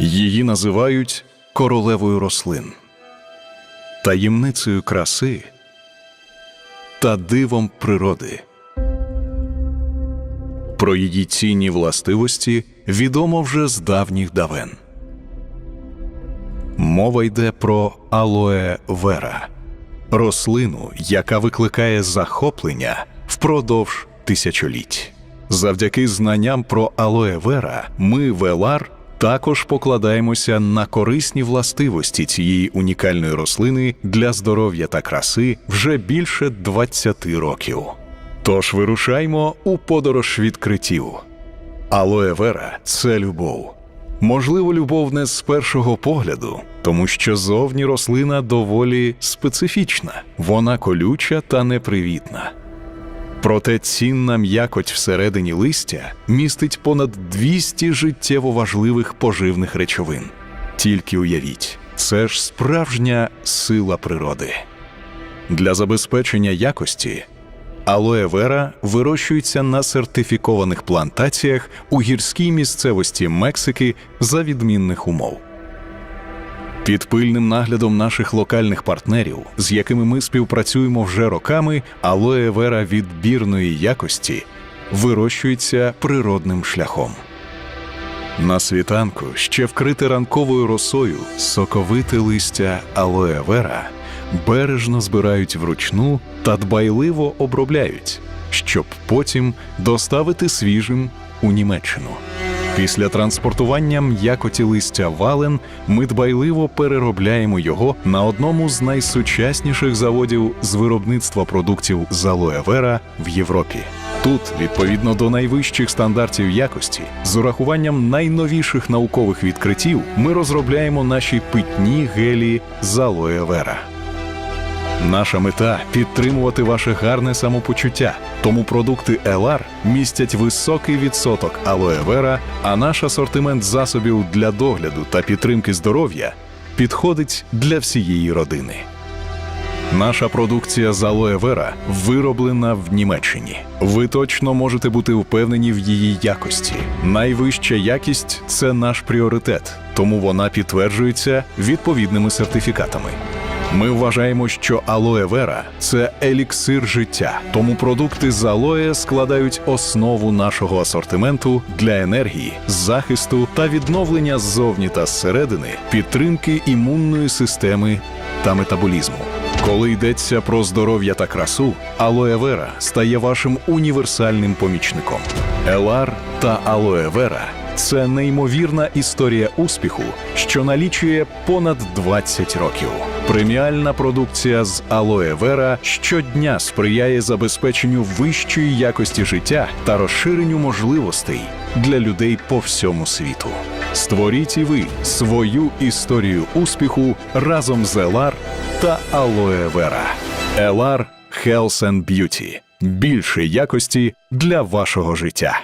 Її називають королевою рослин, таємницею краси та дивом природи. Про її цінні властивості відомо вже з давніх давен. Мова йде про алоe вера, рослину, яка викликає захоплення впродовж тисячоліть. Завдяки знанням про алоe вера ми, Велар, також покладаємося на корисні властивості цієї унікальної рослини для здоров'я та краси вже більше 20 років. Тож вирушаймо у подорож відкриттів. Алоe вера це любов. Можливо, любов не з першого погляду, тому що зовні рослина доволі специфічна, вона колюча та непривітна. Проте цінна м'якоть всередині листя містить понад 200 життєво важливих поживних речовин. Тільки уявіть, це ж справжня сила природи. Для забезпечення якості алоe вера вирощується на сертифікованих плантаціях у гірській місцевості Мексики за відмінних умов. Під пильним наглядом наших локальних партнерів, з якими ми співпрацюємо вже роками, алоe вера відбірної якості вирощується природним шляхом. На світанку ще вкрите ранковою росою соковите листя алоe вера бережно збирають вручну та дбайливо обробляють, щоб потім доставити свіжим у Німеччину. Після транспортування м'якоті листя вален ми дбайливо переробляємо його на одному з найсучасніших заводів з виробництва продуктів з алоe вера в Європі. Тут, відповідно до найвищих стандартів якості, з урахуванням найновіших наукових відкриттів, ми розробляємо наші питні гелі з алоe вера. Наша мета підтримувати ваше гарне самопочуття. Тому продукти LR містять високий відсоток алоe вера, а наш асортимент засобів для догляду та підтримки здоров'я підходить для всієї родини. Наша продукція з алоe вера вироблена в Німеччині. Ви точно можете бути впевнені в її якості. Найвища якість це наш пріоритет, тому вона підтверджується відповідними сертифікатами. Ми вважаємо, що алоe вера це еліксир життя, тому продукти з алоe складають основу нашого асортименту для енергії, захисту та відновлення ззовні та зсередини, підтримки імунної системи та метаболізму. Коли йдеться про здоров'я та красу, алоe вера стає вашим універсальним помічником. Елар та алоe вера це неймовірна історія успіху, що налічує понад 20 років. Преміальна продукція з алоe вера щодня сприяє забезпеченню вищої якості життя та розширенню можливостей для людей по всьому світу. Створіть і ви свою історію успіху разом з Елар та алоe вера. Елар Health and Beauty. Більше якості для вашого життя.